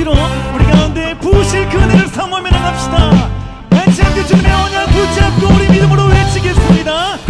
위로 우리 가운데 부실 그은혜를 사모하며 나갑시다. 같이 함께 주님의 언약 붙잡고 우리 믿음으로 외치겠습니다.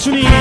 주님.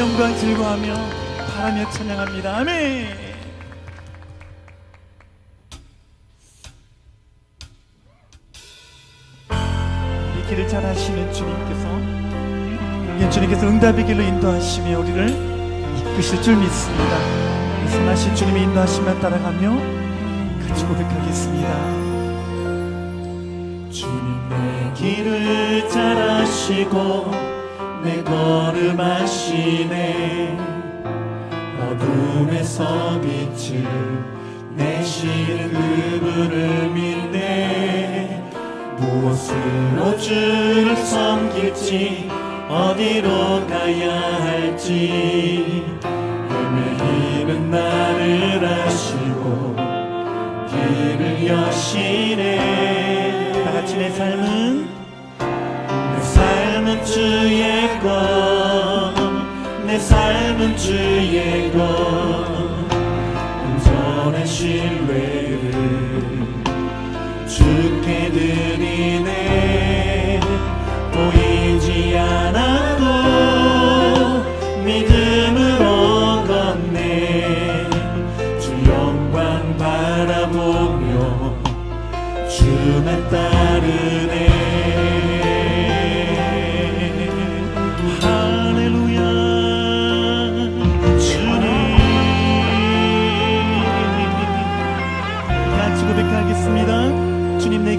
영광 즐거워하며 바라며 찬양합니다 아멘 이 길을 잘 하시는 주님께서 예, 주님께서 응답의 길로 인도하시며 우리를 이끄실 줄 믿습니다. 이 선하신 주님의 인도하심만 따라가며 같이 고백하겠습니다. 주님 내 길을 잘 아시고 내 걸음 아시네. 어둠에서 빛을 내시는 그분을 믿네. 무엇으로 주를 섬길지 어디로 가야 할지. 헤매이는 나를 아시고 길을 여시네. 다 같이 내 삶은? 내 삶은 주의 것 내 삶은 주의 것. 온전한 신뢰를 주께 드리네. 보이지 않아도 믿음으로 걷네. 주 영광 바라보며 주만 따르네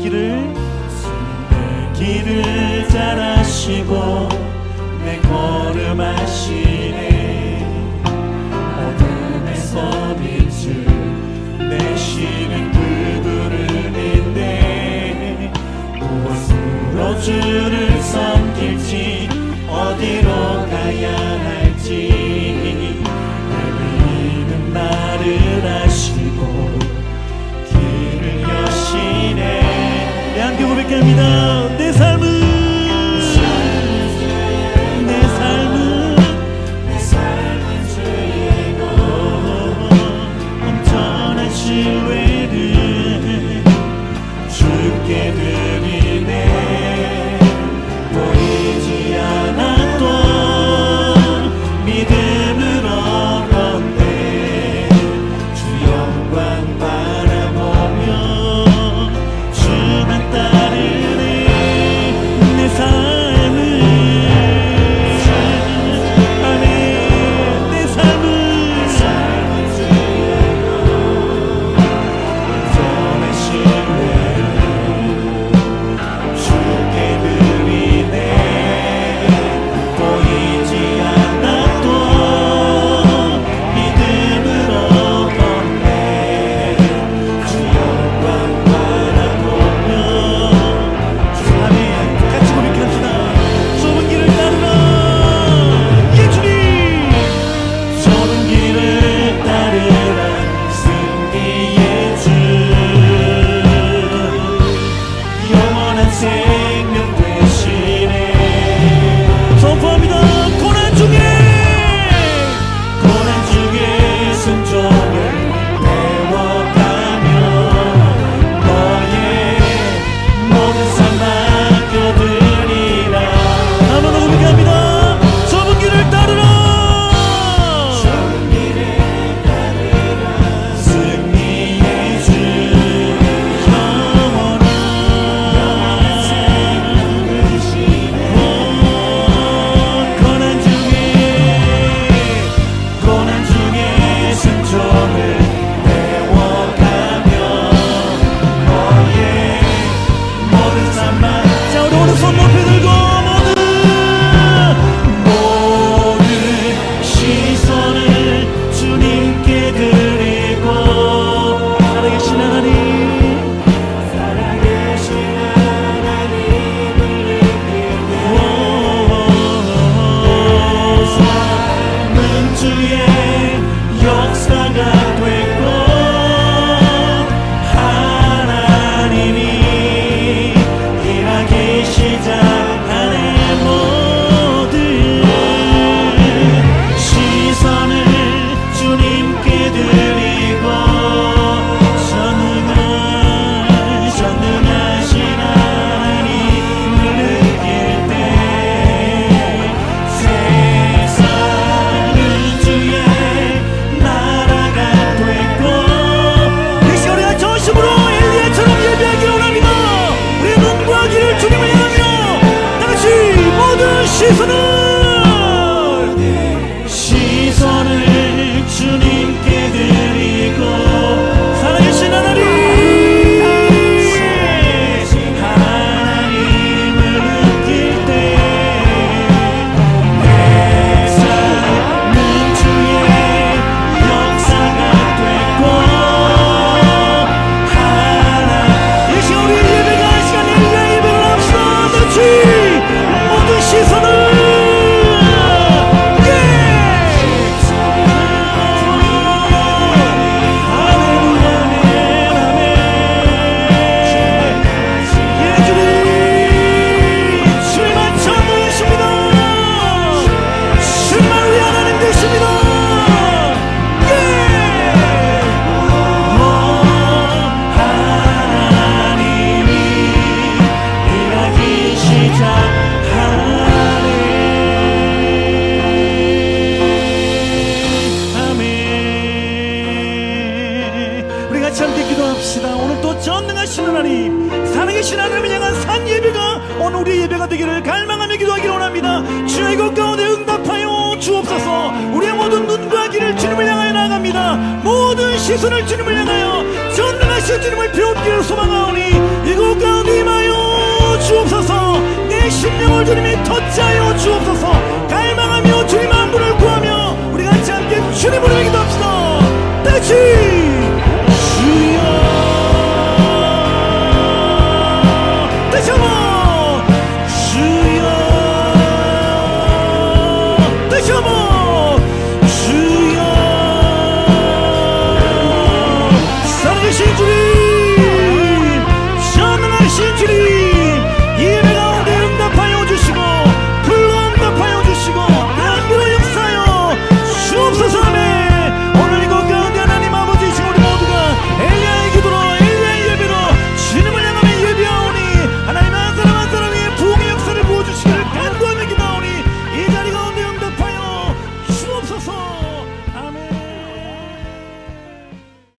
길을 내 길을 잘 아시고 내 걸음 아시네 함 for the